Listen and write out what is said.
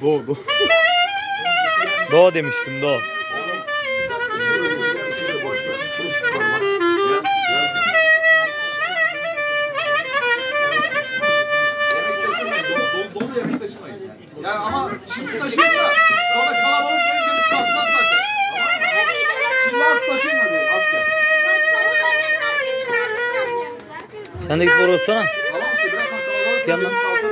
Do do. do demiştim do. Yani ama şimdi taşıyınca sonra kalabalık gelince biz kalkacağız zaten. Şimdi az taşıyın hadi az gel. Sen de git oraya otursana. Tamam işte bırakın kalabalık gelince biz kalkacağız.